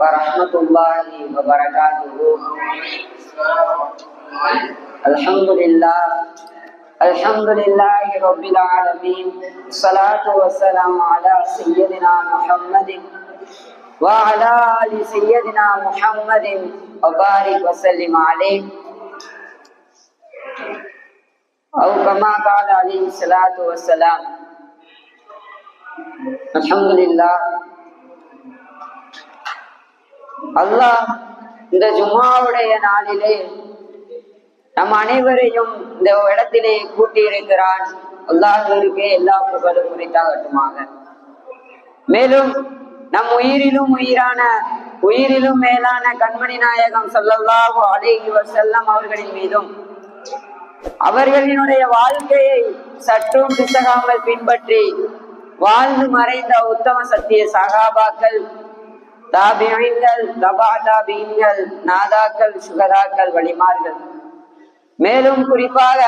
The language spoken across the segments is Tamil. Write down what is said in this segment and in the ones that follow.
ورحمة الله وبركاته. الحمد لله الحمد لله رب العالمين الصلاة والسلام على سيدنا محمد وعلى آل سيدنا محمد وبارك وسلم عليه. أو كما قال عليه الصلاة والسلام الحمد لله அல்லாஹ் இந்த ஜுமாவுடைய நாளிலே நம் அனைவரையும் இந்த இடத்திலே கூட்டி இருக்கிறான் அல்லாஹிற்கு எல்லா புகழும் உரித்தாகட்டுமாக. மேலும் நம் உயிரிலும் உயிரான உயிரிலும் மேலான கண்மணி நாயகம் சொல்லல்லாஹு அலைஹி செல்லம் அவர்களின் மீதும் அவர்களினுடைய வாழ்க்கையை சற்றும் பிசகாமல் பின்பற்றி வாழ்ந்து மறைந்த உத்தம சத்திய சகாபாக்கள் தாபியங்கள் தபா தாபியங்கள் நாதாக்கள் சுகதாக்கள் வழிமார்கள். மேலும் குறிப்பாக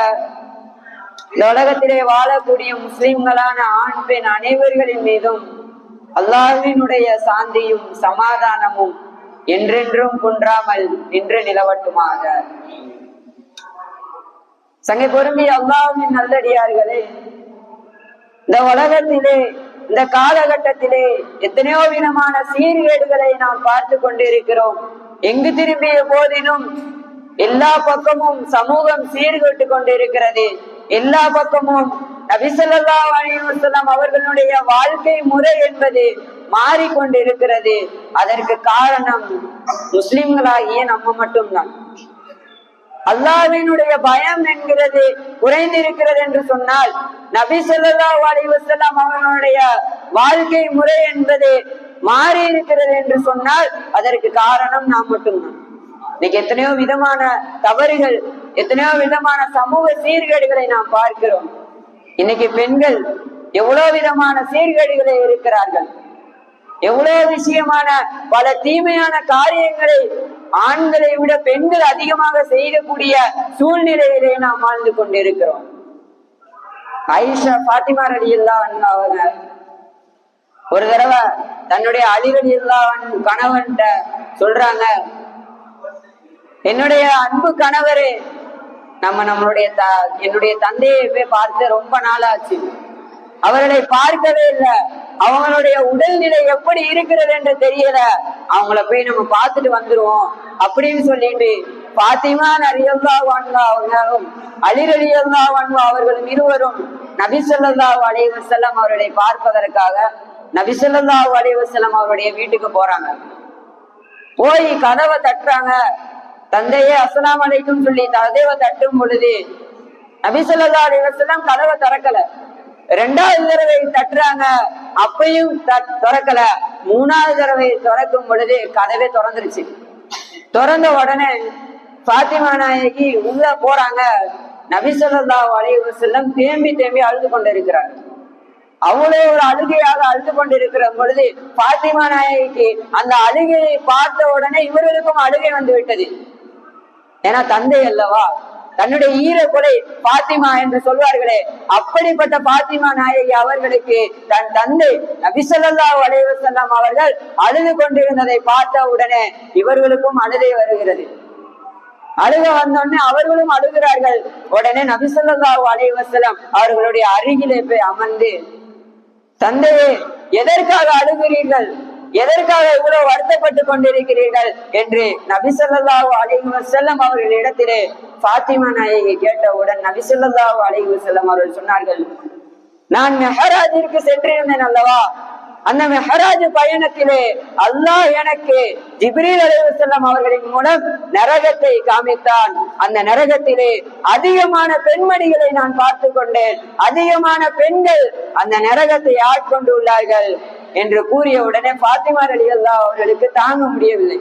இந்த உலகத்திலே வாழக்கூடிய முஸ்லிம்களான ஆண் பெண் அனைவர்களின் மீதும் அல்லாஹினுடைய சாந்தியும் சமாதானமும் என்றென்றும் குன்றாமல் நின்று நிலவட்டுமாக. சங்கை பொறுமை அல்லாஹ்வின் நல்லடியார்களே இந்த உலகத்திலே இந்த காலகட்டத்திலே எத்தனையோ விதமான சீர்கேடுகளை நாம் பார்த்து கொண்டிருக்கிறோம். எங்கு திரும்பிய போதிலும் எல்லா பக்கமும் சமூகம் சீர்கெட்டு கொண்டிருக்கிறது. எல்லா பக்கமும் நபிசல்லா அலிவசல்லாம் அவர்களுடைய வாழ்க்கை முறை என்பது மாறிக்கொண்டிருக்கிறது. அதற்கு காரணம் முஸ்லிம்களாகிய நம்ம மட்டும்தான். அல்லாவினுடைய பயம் என்கிறது குறைந்திருக்கிறது என்று சொன்னால் நபி சொல்லா அலிவசல்லாம் அவர்களுடைய வாழ்க்கை முறை என்பது மாறி இருக்கிறது என்று சொன்னால் அதற்கு காரணம் நாம் மட்டும்தான். இன்னைக்கு எத்தனையோ விதமான தவறுகள் எத்தனையோ விதமான சமூக சீர்கேடுகளை நாம் பார்க்கிறோம். இன்னைக்கு பெண்கள் எவ்வளவு விதமான சீர்கேடுகளை இருக்கிறார்கள் எவ்வளவு விஷயமான பல தீமையான காரியங்களை ஆண்களை விட பெண்கள் அதிகமாக செய்யக்கூடிய சூழ்நிலையிலே நாம் வாழ்ந்து கொண்டிருக்கிறோம். ஐஷா பாத்திமா ரடி அவங்க ஒரு தடவை தன்னுடைய அலிரடி இல்லாவன் கணவன்கிட்ட சொல்றாங்க என்னுடைய அன்பு கணவரே நம்ம நம்மளுடைய த என்னுடைய தந்தையை போய் பார்த்து ரொம்ப நாளாச்சு. அவர்களை பார்க்கவே இல்லை. அவங்களுடைய உடல்நிலை எப்படி இருக்கிறது என்று தெரியல. அவங்கள போய் நம்ம பார்த்துட்டு வந்துருவோம். அப்படின்னு சொல்லிட்டு பாத்திமா நரியல்லா வான்வா அவர்களும் அலிரலியல்லா வான்வா அவர்களும் இருவரும் நபிசல்லா அலைவசல்லம் அவர்களை பார்ப்பதற்காக நபிசல்லா அலைவசல்லம் அவருடைய வீட்டுக்கு போறாங்க. போய் கதவை தட்டுறாங்க. தந்தையே அஸ்லாம் அலைக்கும் சொல்லி கதவை தட்டும் பொழுது நபிசல்லா அலைவசல்லம் கதவை திறக்கல. ரெண்டாவது தடவை தட்டுறாங்க. அப்பையும் திறக்கல. மூணாவது தடவை திறக்கும் பொழுது கதவே திறந்துருச்சு. திறந்த உடனே பாத்திமா நாயகி உள்ள போறாங்க. நபிசல்லா அலைவு செல்லம் தேம்பி தேம்பி அழுது கொண்டிருக்கிறார். அவ்வளவு ஒரு அழுகையாக அழுது கொண்டிருக்கிற பொழுது பாத்திமா நாயகிக்கு அந்த அழுகையை பார்த்த உடனே இவர்களுக்கும் அழுகை வந்து விட்டது. ஏன்னா தந்தை அல்லவா? தன்னுடைய ஈர கொலை பாத்திமா என்று சொல்வார்களே அப்படிப்பட்ட பாத்திமா நாயகி அவர்களுக்கு தன் தந்தை நபிசல்லா அலைவசல்லாம் அவர்கள் அழுது கொண்டிருந்ததை பார்த்த உடனே இவர்களுக்கும் அழுதை வருகிறது. அழுக வந்தோடனே அவர்களும் அழுகிறார்கள். உடனே நபிசல்லா அலைவசலம் அவர்களுடைய அருகிலே போய் அமர்ந்து தந்தையே எதற்காக அழுகிறீர்கள்? எதற்காக இவ்வளவு வருத்தப்பட்டு கொண்டிருக்கிறீர்கள்? என்று நபிசல்லாஹு அலிஹு செல்லம் அவர்களிடத்திலே பாத்திமா நாயகி கேட்டவுடன் நபிசல்லாஹு அலிஹு செல்லம் அவர்கள் சொன்னார்கள் நான் மெஹராஜிற்கு சென்றிருந்தேன் அல்லவா? அந்த மெஹராஜ் பயணத்திலே அல்லாஹ் எனக்கு ஜிப்ரீல் அலிவசல்லம் அவர்களின் மூலம் நரகத்தை காமித்தான். அந்த நரகத்திலே அதிகமான பெண்மணிகளை நான் பார்த்து கொண்டேன். அதிகமான பெண்கள் அந்த நரகத்தை ஆட்கொண்டு உள்ளார்கள் என்று கூறிய உடனே பாத்திமா அலி அல்லா அவர்களுக்கு தாங்க முடியவில்லை.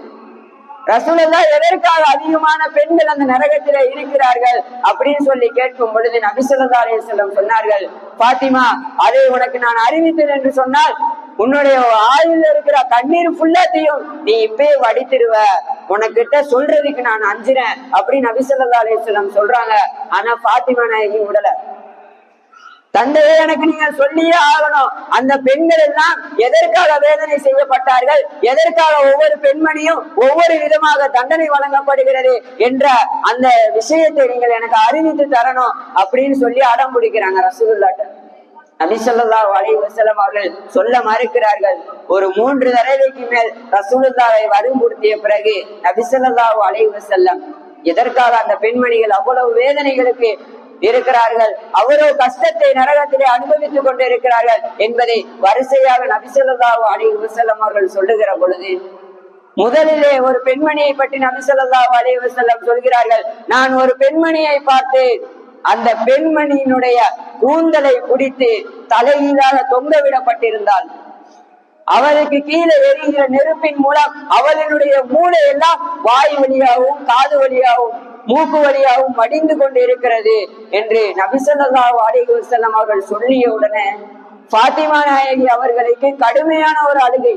ரசூலல்லா எதற்காக அதிகமான பெண்கள் அந்த நரகத்தில இருக்கிறார்கள் அப்படின்னு சொல்லி கேட்கும் பொழுது நபிசுல்லா அலிசல்லம் சொன்னார்கள் பாத்திமா அதை உனக்கு நான் அறிவித்தேன் என்று சொன்னால் உன்னுடைய ஆயுள் இருக்கிற கண்ணீர் ஃபுல்லாத்தையும் நீ இப்பயே வடித்திருவ உனக்கிட்ட சொல்றதுக்கு நான் அஞ்சுறேன். அப்படின்னு நபிசல்லா செல்லம் சொல்றாங்க. ஆனா பாத்திமா நாயகி விடல தந்தையே எனக்கு நீங்க சொல்லியே ஆகணும். அந்த பெண்கள் எல்லாம் எதற்காக வேதனை செய்யப்பட்டார்கள்? எதற்காக ஒவ்வொரு பெண்மணியும் ஒவ்வொரு விதமாக தண்டனை வழங்கப்படுகிறது என்ற அந்த விஷயத்தை நீங்கள் எனக்கு அறிவித்து தரணும் அப்படின்னு சொல்லி அடம் பிடிக்கிறாங்க ரசகுல்லாட்ட நபிசல்லாஹு அலைஹி அவர்கள் சொல்ல மறுக்கிறார்கள் ஒரு மூன்று தடவைக்கு மேல் ரசூலுல்லாவை வலுப்படுத்திய பிறகு நபிசல்லாஹு அலைஹி வஸல்லம் எதற்காக அந்த பெண்மணிகள் அவ்வளவு வேதனைகளுக்கு இருக்கிறார்கள். அவ்வளவு கஷ்டத்தை நரகத்திலே அனுபவித்துக் கொண்டிருக்கிறார்கள் என்பதை வரிசையாக நபிசல்லாஹு அலி வசல்லம் அவர்கள் சொல்லுகிற பொழுது முதலிலே ஒரு பெண்மணியை பற்றி நபிசல்லாஹு அலி வசல்லம் சொல்கிறார்கள் நான் ஒரு பெண்மணியை பார்த்து அந்த பெண்மணியினுடைய கூந்தலை பிடித்து தலையீடாக தொங்க விடப்பட்டிருந்தாள் அவளுக்கு கீழே எரிகிற நெருப்பின் மூலம் அவளினுடைய மூளை எல்லாம் வாய் வழியாகவும் காது வழியாகவும் மூக்கு வழியாகவும் மடிந்து கொண்டிருக்கிறது என்று நபிசல்லாஹு அலைஹி செல்லம் அவர்கள் சொல்லிய உடனே பாத்திமா நாயகி அவர்களுக்கு கடுமையான ஒரு அழுகை.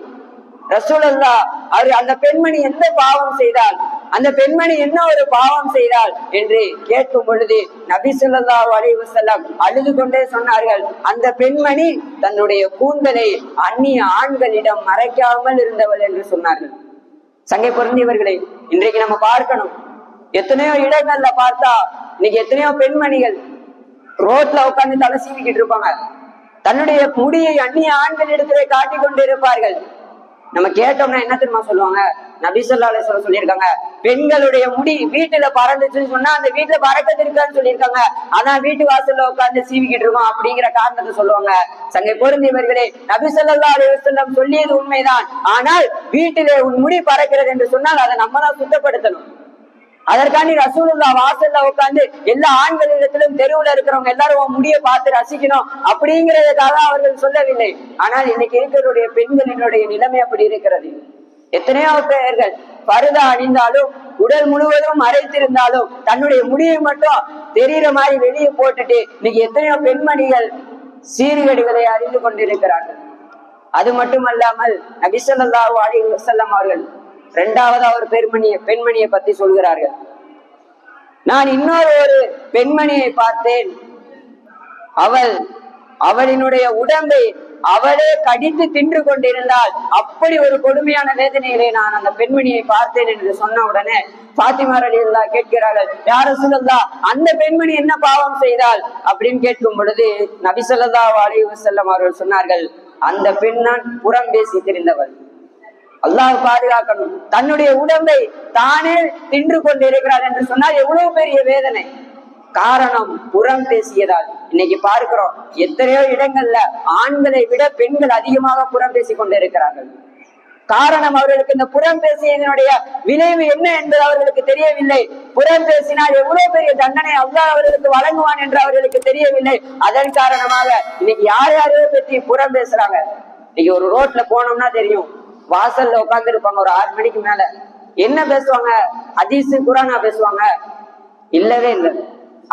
ரசூலல்லா அவர் அந்த பெண்மணி எந்த பாவம் செய்தால் அந்த பெண்மணி என்ன ஒரு பாவம் செய்தால் என்று கேட்கும் பொழுது நபி ஸல்லல்லாஹு அழுது கொண்டே சொன்னார்கள். அந்த பெண்மணி தன்னுடைய கூந்தலை அந்நிய ஆண்களிடம் மறைக்காமல் இருந்தவள் என்று சொன்னார்கள். சங்கை பொருந்தியவர்களே இன்றைக்கு நம்ம பார்க்கணும். எத்தனையோ இடங்கள்ல பார்த்தா இன்னைக்கு எத்தனையோ பெண்மணிகள் ரோட்ல உட்கார்ந்து தலை சீவிக்கிட்டு இருப்பாங்க. தன்னுடைய முடியை அந்நிய ஆண்கள் இடத்திலே காட்டிக் கொண்டு இருப்பார்கள் நம்ம கேட்டோம்னா என்ன தெரியுமா சொல்லுவாங்க? நபிசல்லா அலிஸ்வரம் சொல்லியிருக்காங்க பெண்களுடைய முடி வீட்டுல பறந்துச்சுன்னு சொன்னா அந்த வீட்டுல பறக்கிறது இருக்கான்னு சொல்லியிருக்காங்க. ஆனா வீட்டு வாசல்ல உட்கார்ந்து சீவிக்கிட்டு இருக்கோம் அப்படிங்கிற காரணத்தை சொல்லுவாங்க. சங்கை பொருந்தியவர்களே நபிசல்லா அலுவலம் சொல்லியது உண்மைதான். ஆனால் வீட்டிலே உன் முடி பறக்கிறது என்று சொன்னால் அதை நம்ம தான் சுத்தப்படுத்தணும். அதற்காண்டி ரசூலுல்லா வாசல்ல உட்கார்ந்து எல்லா ஆண்களிடத்திலும் தெருவுல இருக்கிறவங்க எல்லாரும் உன் முடிய பார்த்து ரசிக்கணும் அப்படிங்கிறதுக்காக அவர்கள் சொல்லவில்லை. ஆனால் இன்னைக்கு இருக்கிறவருடைய பெண்களினுடைய நிலைமை அப்படி இருக்கிறது. எத்தனையோ பெயர்கள் பருதா அணிந்தாலும் உடல் முழுவதும் மறைத்திருந்தாலும் தன்னுடைய முடியை மட்டும் தெரியற மாதிரி வெளியே போட்டுட்டு இன்னைக்கு எத்தனையோ பெண்மணிகள் சீர்கேடுகளை அறிந்து கொண்டிருக்கிறார்கள். அது மட்டுமல்லாமல் நபிசல்லாஹு அலி வசல்லம் அவர்கள் இரண்டாவது ஒரு பெண்மணியை பெண்மணியை பத்தி சொல்கிறார்கள். நான் இன்னொரு ஒரு பெண்மணியை பார்த்தேன். அவள் அவளினுடைய உடம்பை அவளே கடித்து தின்று கொண்டிருந்தால் அப்படி ஒரு கொடுமையான வேதனையிலே நான் அந்த பெண்மணியை பார்த்தேன் என்று சொன்ன உடனே பாத்திமா அலில்லா கேட்கிறார்கள் யார சொல்லா அந்த பெண்மணி என்ன பாவம் செய்தால் அப்படின்னு கேட்கும் பொழுது நபிசல்லா அலி வசல்லம் அவர்கள் சொன்னார்கள் அந்த பெண் தான் புறம் பேசி தெரிந்தவள் அல்லாஹ் பாதுகாக்கணும். தன்னுடைய உடம்பை தானே தின்று கொண்டிருக்கிறார் என்று சொன்னால் எவ்வளவு பெரிய வேதனை. காரணம் புறம் பேசியதால். இன்னைக்கு பார்க்கிறோம் எத்தனையோ இடங்கள்ல ஆண்களை விட பெண்கள் அதிகமாக புறம் பேசி கொண்டிருக்கிறார்கள். காரணம் அவர்களுக்கு இந்த புறம் பேசியதனுடைய விளைவு என்ன என்பது அவர்களுக்கு தெரியவில்லை. புறம் பேசினால் எவ்வளவு பெரிய தண்டனை அல்லாஹ் அவர்களுக்கு வழங்குவான் என்று அவர்களுக்கு தெரியவில்லை. அதன் காரணமாக இன்னைக்கு யார் யாரையோ பற்றி புறம் பேசுறாங்க. இன்னைக்கு ஒரு ரோட்ல போனோம்னா தெரியும். வாசல்ல உட்கார்ந்து இருப்பாங்க ஒரு ஆறு மணிக்கு மேல. என்ன பேசுவாங்க? அதிசு குரானா பேசுவாங்க. இல்லவே இல்லை.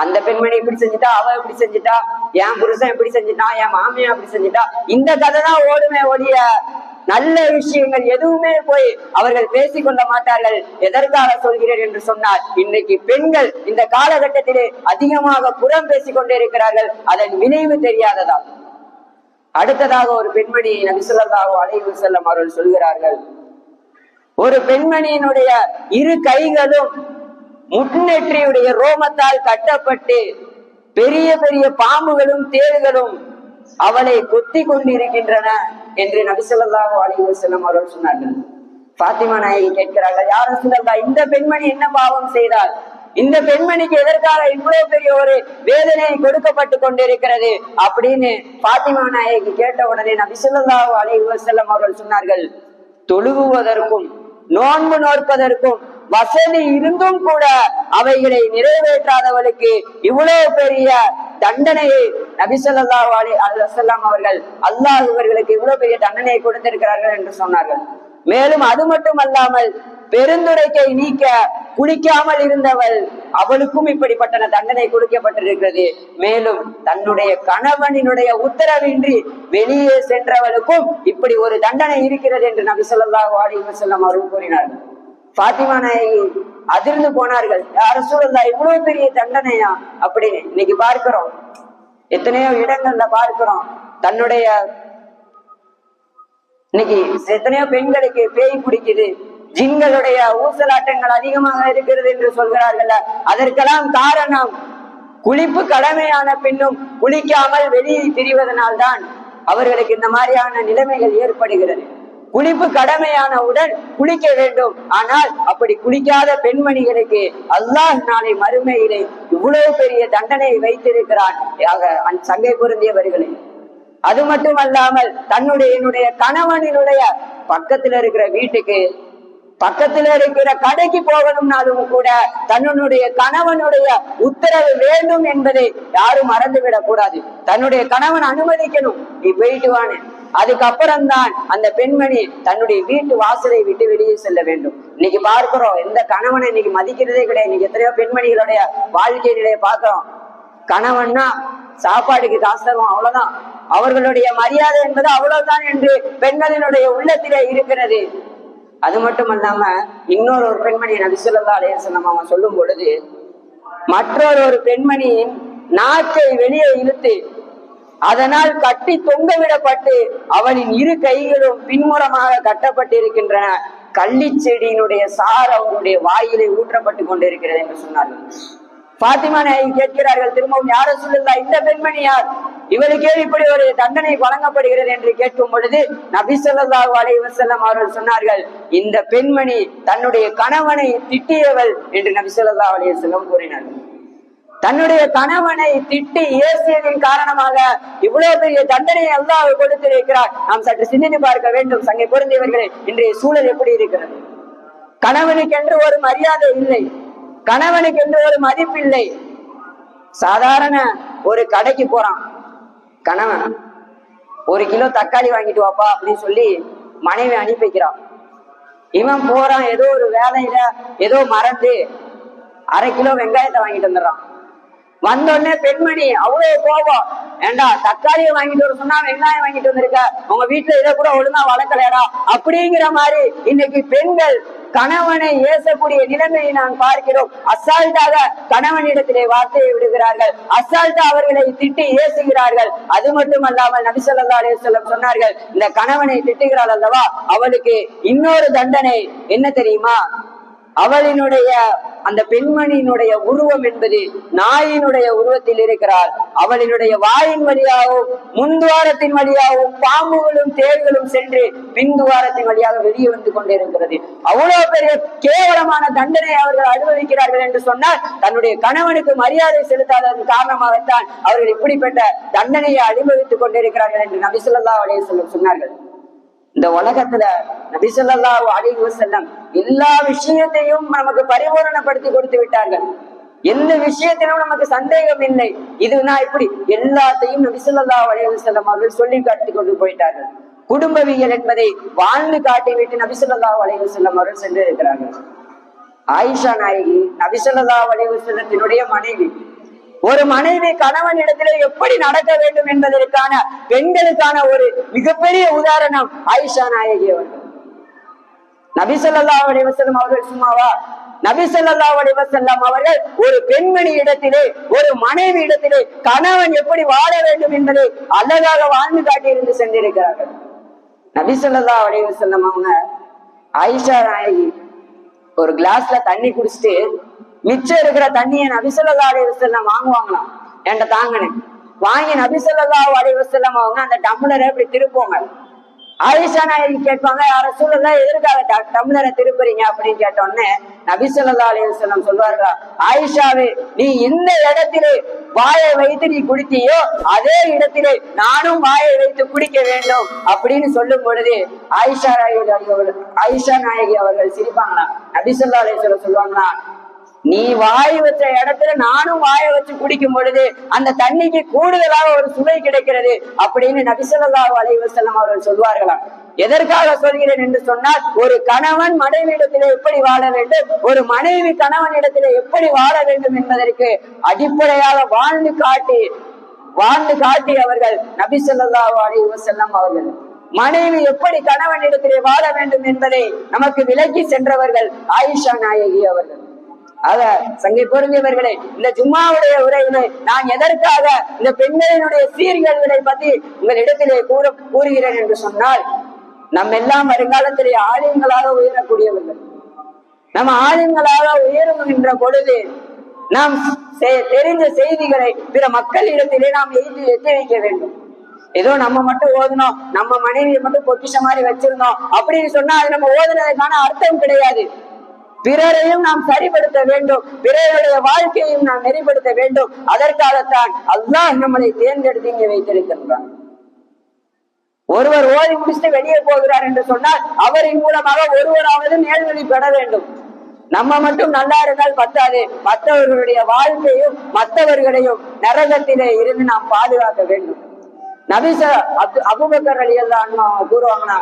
அந்த பெண்மணி இப்படி செஞ்சுட்டா அவ இப்படி செஞ்சுட்டா என் புருஷன் இப்படி செஞ்சுட்டான் என் மாமியா இப்படி செஞ்சுட்டா. இந்த கதை தான் ஓடுமே ஒழிய நல்ல விஷயங்கள் எதுவுமே போய் அவர்கள் பேசிக்கொள்ள மாட்டார்கள். எதற்காக சொல்கிறேன் என்று சொன்னால் இன்றைக்கு பெண்கள் இந்த காலகட்டத்திலே அதிகமாக புறம் பேசிக் கொண்டே இருக்கிறார்கள். அதன் விளைவு தெரியாததான் அடுத்ததாக ஒரு பெண்மணி நபிசுல்லாஹு அலைஹி செல்லம் அவர்கள் சொல்கிறார்கள் ஒரு பெண்மணியினுடைய இரு கைகளும் முன்னெற்றியுடைய ரோமத்தால் கட்டப்பட்டு பெரிய பெரிய பாம்புகளும் தேள்களும் அவளை கொத்தி கொண்டிருக்கின்றன என்று நபிசல்லாஹு அலைஹி செல்லம் அவர்கள் சொன்னார்கள். பாத்திமா நாயகி கேட்கிறார்கள் யாரும் சொல்லா இந்த பெண்மணி என்ன பாவம் செய்தால் இந்த பெண்மணிக்கு எதற்காக இவ்வளவு பெரிய ஒரு வேதனை கொடுக்கப்பட்டு கொண்டிருக்கிறது அப்படின்னு பாத்திமா நாயகி கேட்ட உடனே நபிசுல்லாஹு அலைஹி வஸல்லம் அவர்கள் சொன்னார்கள் தொழுகுவதற்கும் நோன்பு நோற்பதற்கும் வசதி இருந்தும் கூட அவைகளை நிறைவேற்றாதவளுக்கு இவ்வளவு பெரிய தண்டனையை நபிசல்லா அலி அல்லாஹ் அவர்கள் அல்லாஹ் இவர்களுக்கு இவ்வளவு பெரிய தண்டனையை கொடுத்திருக்கிறார்கள் என்று சொன்னார்கள். மேலும் அது மட்டுமல்லாமல் பெருந்துரைக்கை நீக்க குளிக்காமல் இருந்தவள் அவளுக்கும் இப்படிப்பட்ட தண்டனை கொடுக்கப்பட்டிருக்கிறது. மேலும் தன்னுடைய கணவனினுடைய உத்தரவின்றி வெளியே சென்றவளுக்கும் இப்படி ஒரு தண்டனை இருக்கிறது என்று நபி சொல்லாஹு அலி செல்லம் அவர்கள் கூறினார்கள். பாத்திமா நாயகி அதிர்ந்து போனார்கள். யார சூழல்லா இவ்வளவு பெரிய தண்டனையா? அப்படின்னு இன்னைக்கு பார்க்கிறோம். எத்தனையோ இடங்கள்ல பார்க்கிறோம். தன்னுடைய இன்னைக்கு எத்தனையோ பெண்களுக்கு பேய் பிடிக்குது. ஜின்களுடைய ஊசலாட்டங்கள் அதிகமாக இருக்கிறது என்று சொல்கிறார்கள் அதற்கெல்லாம் காரணம் குளிப்பு கடமையான பின்னும் குளிக்காமல் வெளியே திரிவதனால்தான் அவர்களுக்கு இந்த மாதிரியான நிலைமைகள் ஏற்படுகிறது. குளிப்பு கடமையான உடன் குளிக்க வேண்டும். ஆனால் அப்படி குளிக்காத பெண்மணிகளுக்கு அல்லாஹ் நாளை மறுமையிலே இவ்வளவு பெரிய தண்டனை வைத்திருக்கிறான். சங்கை பொருந்தியவர்களே அது மட்டுமல்லாமல் தன்னுடைய என்னுடைய கணவனினுடைய பக்கத்துல இருக்கிற வீட்டுக்கு பக்கத்துல இருக்கிற கடைக்கு போகணும்னாலும் கூட தன்னுடைய கணவனுடைய உத்தரவு வேண்டும் என்பதை யாரும் மறந்துவிடக் கூடாது. தன்னுடைய கணவன் அனுமதிக்கணும். நீ போயிட்டு வானே. அதுக்கப்புறம்தான் அந்த பெண்மணி தன்னுடைய வீட்டு வாசலை விட்டு வெளியே செல்ல வேண்டும். இன்னைக்கு பார்க்கிறோம் எந்த கணவனை இன்னைக்கு மதிக்கிறதே கிடையாது. இன்னைக்கு எத்தனையோ பெண்மணிகளுடைய வாழ்க்கை பார்க்கிறோம். கணவன்னா சாப்பாடுக்கு காசு தருவோம் அவ்வளவுதான். அவர்களுடைய மரியாதை என்பது அவ்வளவுதான் என்று பெண்களினுடைய உள்ளத்திலே இருக்கிறது. அது மட்டும் இல்லாம இன்னொரு ஒரு பெண்மணி நபிசுல்லா அலையம் அவன் சொல்லும் பொழுது மற்றொரு ஒரு பெண்மணியின் நாக்கை வெளியே இழுத்து அதனால் கட்டி தொங்கவிடப்பட்டு அவனின் இரு கைகளும் பின்முறமாக கட்டப்பட்டிருக்கின்றன. கள்ளி செடியினுடைய சார் அவருடைய வாயிலை ஊற்றப்பட்டு கொண்டிருக்கிறது என்று சொன்னார்கள். பாத்திமா நாயகி கேட்கிறார்கள் திரும்பவும் யார சொல்லுங்க இந்த பெண்மணி யார்? இவருக்கே இப்படி ஒரு தண்டனை வழங்கப்படுகிறது? என்று கேட்கும் பொழுது நபி ஸல்லல்லாஹு அலைஹி அவர்கள் சொன்னார்கள் இந்த பெண்மணி தன்னுடைய கணவனை திட்டியவள் என்று நபி ஸல்லல்லாஹு அலைஹி கூறினார்கள் தன்னுடைய கணவனை திட்டி ஏசியதின் காரணமாக இவ்வளவு பெரிய தண்டனையை அல்லாஹ் கொடுத்திருக்கிறார். நாம் சற்று சிந்தித்து பார்க்க வேண்டும் சங்கை பொருந்தியவர்களே இன்றைய சூழல் எப்படி இருக்கிறது? கணவனுக்கென்று ஒரு மரியாதை இல்லை. கணவனுக்கு எந்த ஒரு மதிப்பில்லை சாதாரண ஒரு கடைக்கு போறான். கணவன் ஒரு கிலோ தக்காளி வாங்கிட்டு வாப்பா அப்படின்னு சொல்லி மனைவி அனுப்பி வைக்கிறான். இவன் போறான் ஏதோ ஒரு வேலையில ஏதோ மறந்து அரை கிலோ வெங்காயத்தை வாங்கிட்டு வந்துடுறான். வந்த உடனே பெண்மணி அவ்வளவு கோபம். ஏண்டா தக்காளியை வாங்கிட்டு வர சொன்னா வெங்காயம் வாங்கிட்டு வந்திருக்க? உங்க வீட்டுல இதை கூட ஒழுங்கா வளர்க்கலையடா? அப்படிங்கிற மாதிரி இன்னைக்கு பெண்கள் கணவனை ஏசக்கூடிய நிலைமையை நான் பார்க்கிறோம். அசால்ட்டாக கணவனிடத்திலே வார்த்தையை விடுகிறார்கள். அசால்ட்டா அவர்களை திட்டி ஏசுகிறார்கள். அது மட்டுமல்லாமல் நபிசல்லா அலேசல்லம் சொன்னார்கள் இந்த கணவனை திட்டுகிறாள் அல்லவா? அவளுக்கு இன்னொரு தண்டனை என்ன தெரியுமா? அவளினுடைய அந்த பெண்மணியினுடைய உருவம் என்பது நாயினுடைய உருவத்தில் இருக்கிறாள் அவளினுடைய வாயின் வழியாகவும் முன்துவாரத்தின் வழியாகவும் பாம்புகளும் தேர்களும் சென்று பின்துவாரத்தின் வழியாக வெளியே வந்து கொண்டிருக்கிறது. அவ்வளவு பெரிய கேவலமான தண்டனை அவர்கள் அனுபவிக்கிறார்கள் என்று சொன்னால் தன்னுடைய கணவனுக்கு மரியாதை செலுத்தாததன் காரணமாகத்தான் அவர்கள் இப்படிப்பட்ட தண்டனையை அனுபவித்துக் கொண்டிருக்கிறார்கள் என்று நபிசுல்லா அலைய சொன்னார்கள். இந்த உலகத்துல நபிசல்லா அலைஹி செல்லம் எல்லா விஷயத்தையும் நமக்கு பரிபூரணப்படுத்தி கொடுத்து விட்டார்கள். எந்த விஷயத்திலும் நமக்கு சந்தேகம் இல்லை. இது நான் இப்படி எல்லாத்தையும் நபிசல்லா அலைஹி செல்லம் அவர்கள் சொல்லி காட்டி கொண்டு போயிட்டார்கள். குடும்பவியல் என்பதை வாழ்ந்து காட்டிவிட்டு நபிசல்லா அலைஹி செல்லம் அவர்கள் சென்றிருக்கிறார்கள். ஆயிஷா நாயகி நபிசல்லா அலைஹி செல்லத்தினுடைய மனைவி ஒரு மனைவி கணவன் இடத்திலே எப்படி நடக்க வேண்டும் என்பதற்கான பெண்களுக்கான ஒரு மிகப்பெரிய உதாரணம் ஆயிஷா நாயகி அவர்கள். நபிசல்லா ஸல்லல்லாஹு அவர்கள் சும்மாவா? நபிசல்லா ஸல்லல்லாஹு அவர்கள் ஒரு பெண்மணி இடத்திலே ஒரு மனைவி இடத்திலே கணவன் எப்படி வாழ வேண்டும் என்பதை அழகாக வாழ்ந்து காட்டி இருந்து சென்றிருக்கிறார்கள். நபிசல்லா ஸல்லல்லாஹு அவங்க ஆயிஷா நாயகி ஒரு கிளாஸ்ல தண்ணி குடிச்சிட்டு மிச்சம் இருக்கிற தண்ணியை நபிசல்லா அலைஹி வாங்குவாங்களாம். என்கிட்ட தாங்கன்னு. வாங்கி நபிசல்லா அலைஹி அவங்க அந்த டம்ளரை இப்படி திருப்போங்க ஆயிஷா நாயகி கேட்பாங்க யார சூழல்ல எதற்காக டம்ளரை திருப்புறீங்க? அப்படின்னு கேட்ட உடனே நபிசல்லா அலைஹி சொல்வார்களா ஆயிஷாவே நீ எந்த இடத்திலே வாயை வைத்து நீ குடித்தியோ அதே இடத்திலே நானும் வாயை வைத்து குடிக்க வேண்டும். அப்படின்னு சொல்லும் பொழுது ஆயிஷா நாயகி அவர்கள் ஆயிஷா நாயகி அவர்கள் சிரிப்பாங்களா நபிசல்லா அலைவசல்லம் சொல்லுவாங்களா நீ வாய் வச்ச இடத்துல நானும் வாய வச்சு குடிக்கும் பொழுது அந்த தண்ணிக்கு கூடுதலாக ஒரு சுவை கிடைக்கிறது அப்படின்னு நபிசல்லா அலைவசல்லம் அவர்கள் சொல்வார்களாம். எதற்காக சொல்கிறேன் என்று சொன்னால் ஒரு கணவன் மனைவியிடத்திலே எப்படி வாழ வேண்டும் ஒரு மனைவி கணவனிடத்திலே எப்படி வாழ வேண்டும் என்பதற்கு அடிப்படையாக வாழ்ந்து காட்டி வாழ்ந்து காட்டி அவர்கள் நபிசல்லா அலைவசல்லம் அவர்கள். மனைவி எப்படி கணவனிடத்திலே வாழ வேண்டும் என்பதை நமக்கு விலக்கி சென்றவர்கள் ஆயிஷா நாயகி அவர்கள். ஆக சங்கை பொருந்தியவர்களே இந்த ஜும்மாவுடைய உரையினை நான் எதற்காக இந்த பெண்களினுடைய சீர்கேடுகளை பத்தி உங்களிடத்திலே கூற கூறுகிறேன் என்று சொன்னால் நம்ம எல்லாம் வருங்காலத்திலே ஆலயங்களாக உயரக்கூடியவர்கள். நம்ம ஆலயங்களாக உயருகின்ற பொழுது நாம் செ- தெரிந்த செய்திகளை பிற மக்களிடத்திலே நாம் எய்தி எத்தி வைக்க வேண்டும். ஏதோ நம்ம மட்டும் ஓதணும் நம்ம மனைவியை மட்டும் பொக்கிஷ மாதிரி வச்சிருந்தோம் அப்படின்னு சொன்னா அது நம்ம ஓதுனதுக்கான அர்த்தம் கிடையாது. பிறரையும் நாம் சரிப்படுத்த வேண்டும். பிறருடைய வாழ்க்கையையும் நாம் நெறிப்படுத்த வேண்டும். அதற்காகத்தான் அல்லாஹ் நம்மளை தேர்ந்தெடுத்து இங்கே வைத்திருக்கின்றான். ஒருவர் ஓடி முடிச்சுட்டு வெளியே போகிறார் என்று சொன்னால் அவரின் மூலமாக ஒருவராவது நேர்வழி பெற வேண்டும். நம்ம மட்டும் நல்லா இருந்தால் பத்தாது. மற்றவர்களுடைய வாழ்க்கையும் மற்றவர்களையும் நரகத்திலே இருந்து நாம் பாதுகாக்க வேண்டும். நபிச அப்து அபுபக்கர் அலி அல்லா கூறுவாங்கன்னா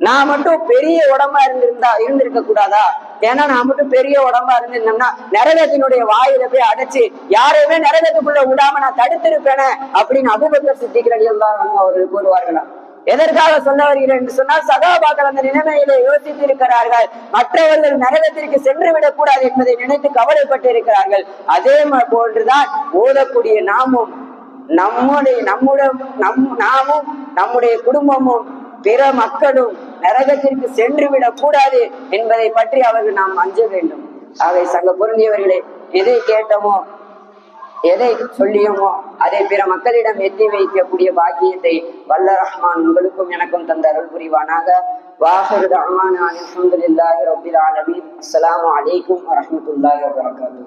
நான் மட்டும் பெரிய உடம்பா இருந்திருந்தா இருந்திருக்க கூடாதா? ஏன்னா நான் மட்டும் பெரிய உடம்பா இருந்திருந்தோம்னா நரகத்தினுடைய வாயில போய் அடைச்சு யாரையுமே நரகத்துக்குள்ள விடாம நான் தடுத்திருப்பேனே அப்படின்னு அபுபக்கர் சித்திக்கிற தான் அவர்கள் கூறுவார்களாம் எதற்காக சொல்ல வருகிறேன் என்று சொன்னால் சகாபாக்கள் அந்த நிலைமையிலே யோசித்து இருக்கிறார்கள் மற்றவர்கள் நரகத்திற்கு சென்று விடக் கூடாது என்பதை நினைத்து கவலைப்பட்டு இருக்கிறார்கள் அதே போன்றுதான் ஓதக்கூடிய நாமும் நம்முடைய நம்முடைய நம் நாமும் நம்முடைய குடும்பமும் பிற மக்களும் நரகத்திற்கு சென்று விடக் கூடாது என்பதை பற்றி அவர்கள் நாம் அஞ்ச வேண்டும். ஆகவே சங்க பொருந்தியவர்களே எதை கேட்டோமோ எதை சொல்லியோமோ அதை பிற மக்களிடம் எத்தி வைக்கக்கூடிய பாக்கியத்தை வல்ல ரஹ்மான் உங்களுக்கும் எனக்கும் தந்த அருள் புரிவானாக. வாஹரு ரஹ்மான் அலமதுல்லாஹி ரபில் அலைக்கும் வரமத்துல்லாஹி வரகாத்து